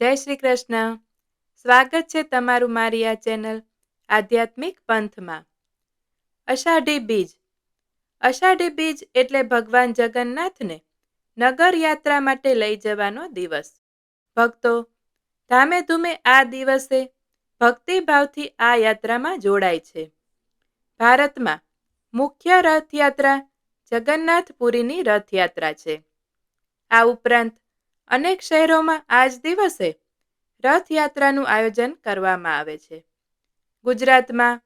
જય શ્રી કૃષ્ણ. સ્વાગત છે તમારું મારી આ ચેનલ આધ્યાત્મિક પંથમાં. અષાઢી બીજ. અષાઢી બીજ એટલે ભગવાન જગન્નાથને નગર યાત્રા માટે લઈ જવાનો દિવસ. ભક્તો, ધામે ધૂમે આ દિવસે ભક્તિભાવથી આ યાત્રામાં જોડાય છે. ભારતમાં મુખ્ય રથયાત્રા જગન્નાથપુરીની રથયાત્રા છે. આ ઉપરાંત અનેક શહેરોમાં આજ દિવસે રથયાત્રાનું આયોજન કરવામાં આવે છે. ગુજરાતમાં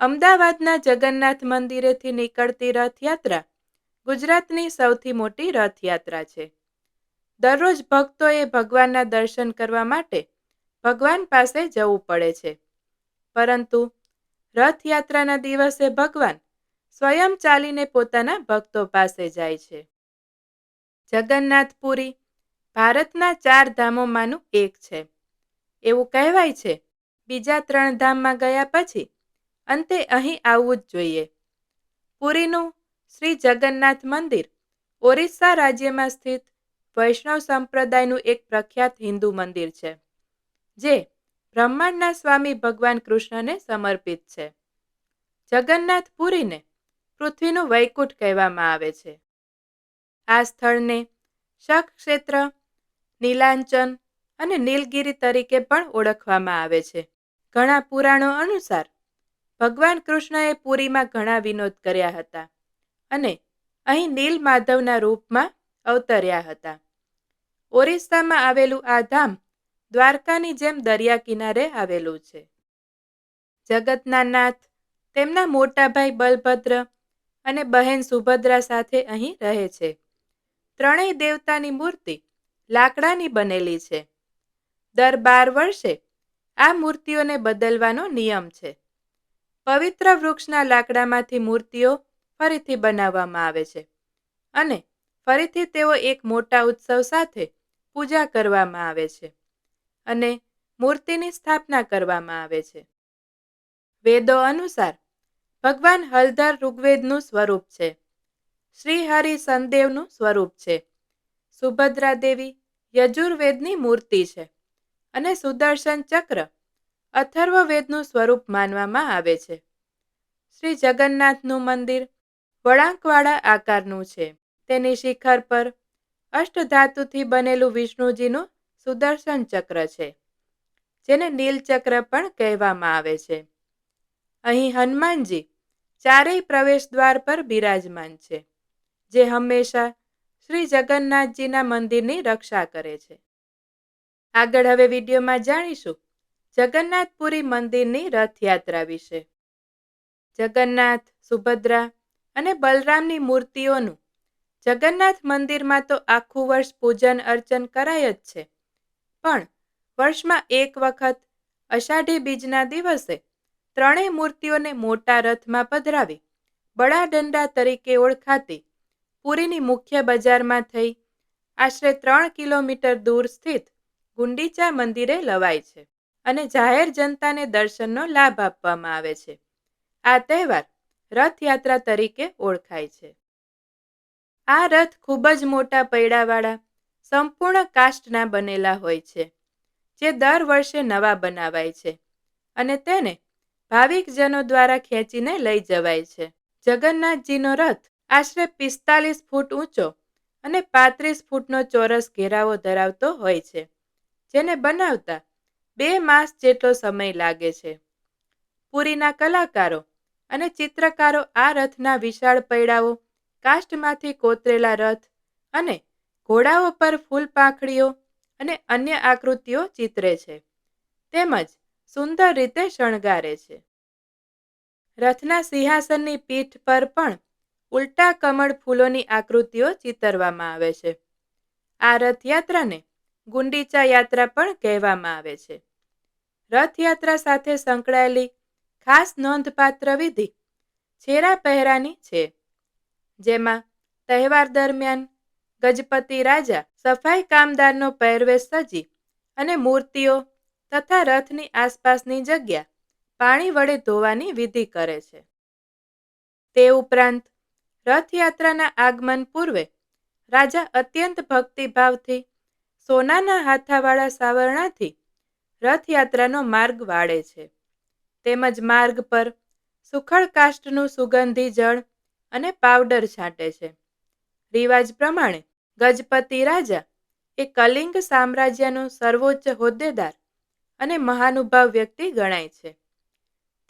અમદાવાદના જગન્નાથ મંદિરેથી નીકળતી રથયાત્રા ગુજરાતની સૌથી મોટી રથયાત્રા છે. દરરોજ ભક્તોએ ભગવાનના દર્શન કરવા માટે ભગવાન પાસે જવું પડે છે. પરંતુ રથયાત્રાના દિવસે ભગવાન સ્વયં ચાલીને પોતાના ભક્તો પાસે જાય છે. જગન્નાથપુરી ભારતના ચાર ધામોમાંનું એક છે. એવું કહેવાય છે, બીજા ત્રણ ધામમાં ગયા પછી અંતે અહીં આવવું જ જોઈએ. પુરીનું શ્રી જગન્નાથ મંદિર ઓરિસ્સા રાજ્યમાં સ્થિત વૈષ્ણવ સંપ્રદાયનું એક પ્રખ્યાત હિન્દુ મંદિર છે, જે બ્રહ્માંડના સ્વામી ભગવાન કૃષ્ણને સમર્પિત છે. જગન્નાથ પુરીને પૃથ્વીનું વૈકુંઠ કહેવામાં આવે છે. આ સ્થળને શક ક્ષેત્ર નીલાંચન અને નીલગિરી તરીકે પણ ઓળખવામાં આવે છે. ઘણા પુરાણો અનુસાર ભગવાન કૃષ્ણએ પુરીમાં ઘણા વિનોદ કર્યા હતા અને અહીં નીલ માધવના રૂપમાં અવતર્યા હતા. ઓરિસ્સામાં આવેલું આ ધામ દ્વારકાની જેમ દરિયા કિનારે આવેલું છે. જગતના નાથ, તેમના મોટા ભાઈ બલભદ્ર અને બહેન સુભદ્રા સાથે અહીં રહે છે. ત્રણેય દેવતાની મૂર્તિ લાકડાની બનેલી છે. દર બાર વર્ષે આ મૂર્તિઓને બદલવાનો નિયમ છે. પવિત્ર વૃક્ષના લાકડામાંથી મૂર્તિઓ ફરીથી બનાવવામાં આવે છે અને ફરીથી તેઓ એક મોટા ઉત્સવ સાથે પૂજા કરવામાં આવે છે અને મૂર્તિની સ્થાપના કરવામાં આવે છે. વેદો અનુસાર ભગવાન હલધર ઋગ્વેદનું સ્વરૂપ છે. શ્રી હરિ સંદેવનું સ્વરૂપ છે. સુભદ્રા દેવી યજુર્વેદની મૂર્તિ છે અને સુદર્શન ચક્ર અથર્વવેદનું સ્વરૂપ માનવામાં આવે છે. શ્રી જગન્નાથનું મંદિર વળાંકવાળા આકારનું છે. તેની શિખર પર અષ્ટધાતુથી બનેલું વિષ્ણુજીનું સુદર્શન ચક્ર છે, જેને નીલચક્ર પણ કહેવામાં આવે છે. અહીં હનુમાનજી ચારેય પ્રવેશ દ્વાર પર બિરાજમાન છે, જે હંમેશા શ્રી જગન્નાથજીના મંદિરની રક્ષા કરે છે. આગળ હવે વિડીયોમાં જાણીશું જગન્નાથપુરી મંદિરની રથયાત્રા વિશે. જગન્નાથ, સુભદ્રા અને બલરામની મૂર્તિઓનું જગન્નાથ મંદિરમાં તો આખું વર્ષ પૂજન અર્ચન કરાય જ છે. પણ વર્ષમાં એક વખત અષાઢી બીજના દિવસે ત્રણેય મૂર્તિઓને મોટા રથમાં પધરાવી બળાડંડા તરીકે ઓળખાતી પુરીની મુખ્ય બજારમાં થઈ. આશરે ત્રણ કિલોમીટર દૂર સ્થિત ગુંડીચા મંદિરે લવાય છે અને જાહેર જનતાને દર્શનનો લાભ આપવામાં આવે છે. આ તહેવાર રથયાત્રા તરીકે ઓળખાય છે. આ રથ ખૂબ જ મોટા પૈડાવાળા, સંપૂર્ણ કાષ્ટના બનેલા હોય છે, જે દર વર્ષે નવા બનાવાય છે અને તેને ભાવિકજનો દ્વારા ખેંચીને લઈ જવાય છે. જગન્નાથજીનો રથ આશરે પિસ્તાલીસ ફૂટ ઊંચો અને પાંત્રીસ ફૂટનો ચોરસ ઘેરાવો ધરાવતો હોય છે, જેને બનાવતા બે માસ જેટલો સમય લાગે છે. પુરીના કલાકારો અને ચિત્રકારો આ રથના વિશાળ પૈડાઓ, કાષ્ટમાંથી કોતરેલા રથ અને ઘોડાઓ પર ફૂલ પાંખડીઓ અને અન્ય આકૃતિઓ ચિતરે છે. તેમજ સુંદર રીતે શણગારે છે. રથના સિંહાસનની પીઠ પર પણ ઉલટા કમળ ફૂલોની આકૃતિઓ ચિતરવામાં આવે છે. આ રથયાત્રાને ગુંડીચા યાત્રા પણ કહેવામાં આવે છે. રથયાત્રા સાથે સંકળાયેલી ખાસ નોંધપાત્ર વિધિ છેરા પહેરાની છે. જેમાં તહેવાર દરમિયાન ગજપતિ રાજા સફાઈ કામદારનો પહેરવેશ સજી અને મૂર્તિઓ તથા રથની આસપાસની જગ્યા પાણી વડે ધોવાની વિધિ કરે છે. તે ઉપરાંત રથયાત્રાના આગમન પૂર્વે રાજા અત્યંત ભક્તિભાવથી સોનાના હાથાવાળા સાવરણાથી રથયાત્રાનો માર્ગ વાળે છે. તેમજ માર્ગ પર સુખડ કાષ્ટનું સુગંધી જળ અને પાવડર છાંટે છે. રિવાજ પ્રમાણે ગજપતિ રાજા એ કલિંગ સામ્રાજ્યનું સર્વોચ્ચ હોદ્દેદાર અને મહાનુભાવ વ્યક્તિ ગણાય છે.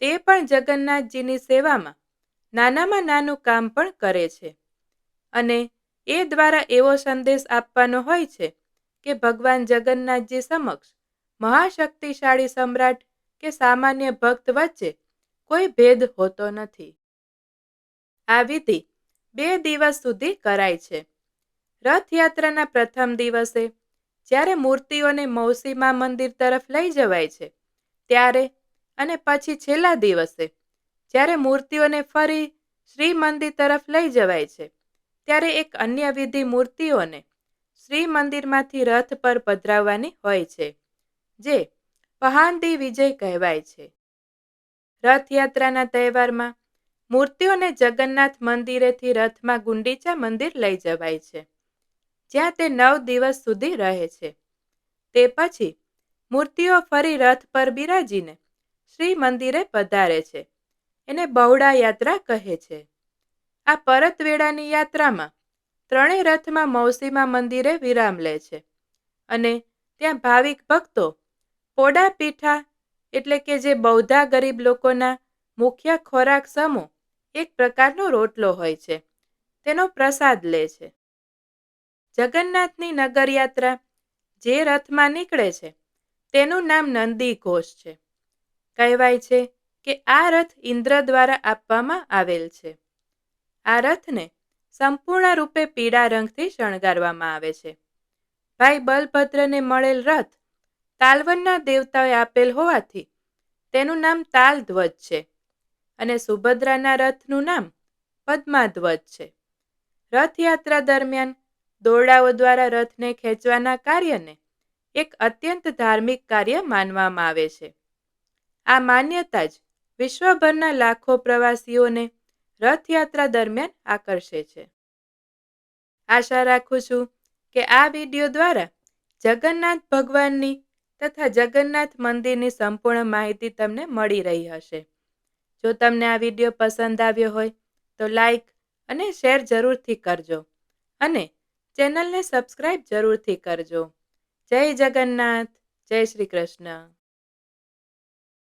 તે પણ જગન્નાથજીની સેવામાં નાનામાં નાનું કામ પણ કરે છે. અને એ દ્વારા એવો સંદેશ આપવાનો હોય છે કે ભગવાન જગન્નાથજી સમક્ષ મહાશક્તિશાળી સમ્રાટ કે સામાન્ય ભક્ત વચ્ચે કોઈ ભેદ હોતો નથી. આ વિધિ બે દિવસ સુધી કરાય છે. રથયાત્રાના પ્રથમ દિવસે જ્યારે મૂર્તિઓને મૌસીમા મંદિર તરફ લઈ જવાય છે, ત્યારે અને પછી છેલ્લા દિવસે જ્યારે મૂર્તિઓને ફરી શ્રી મંદિર તરફ લઈ જવાય છે, ત્યારે એક અન્ય વિધિ મૂર્તિઓને શ્રી મંદિરમાંથી રથ પર પધરાવવાની હોય છે, જે પહાંદી વિજય કહેવાય છે. રથયાત્રાના તહેવારમાં મૂર્તિઓને જગન્નાથ મંદિરેથી રથમાં ગુંડીચા મંદિર લઈ જવાય છે, જ્યાં તે નવ દિવસ સુધી રહે છે. તે પછી મૂર્તિઓ ફરી રથ પર બિરાજીને શ્રી મંદિરે પધારે છે. એને બહુડા યાત્રા કહે છે. આ પરતવેળાની યાત્રામાં ત્રણેય રથમાં મૌસીમા મંદિરે વિરામ લે છે અને ત્યાં ભાવિક ભક્તો પોડા પીઠા એટલે કે જે બૌદ્ધા ગરીબ લોકોના મુખ્ય ખોરાક સમૂહ એક પ્રકારનો રોટલો હોય છે, તેનો પ્રસાદ લે છે. જગન્નાથની નગરયાત્રા જે રથમાં નીકળે છે, તેનું નામ નંદી ઘોષ છે. કહેવાય છે કે આ રથ ઇન્દ્ર દ્વારા આપવામાં આવેલ છે. આ રથને સંપૂર્ણ રૂપે પીળા રંગથી શણગારવામાં આવે છે. ભાઈ બલભદ્રને મળેલ રથ તાલવનના દેવતાએ આપેલ હોવાથી તેનું નામ તાલ ધ્વજ છે અને સુભદ્રાના રથનું નામ પદ્માધ્વજ છે. રથયાત્રા દરમિયાન દોરડાઓ દ્વારા રથને ખેંચવાના કાર્યને એક અત્યંત ધાર્મિક કાર્ય માનવામાં આવે છે. આ માન્યતા જ વિશ્વભરના લાખો પ્રવાસીઓને રથયાત્રા દરમિયાન આકર્ષે છે. આશા રાખું છું કે આ વીડિયો દ્વારા જગન્નાથ ભગવાનની તથા જગન્નાથ મંદિરની સંપૂર્ણ માહિતી તમને મળી રહી હશે. જો તમને આ વીડિયો પસંદ આવ્યો હોય તો લાઈક અને શેર જરૂરથી કરજો અને ચેનલને સબસ્ક્રાઈબ જરૂરથી કરજો. જય જગન્નાથ, જય શ્રી કૃષ્ણ.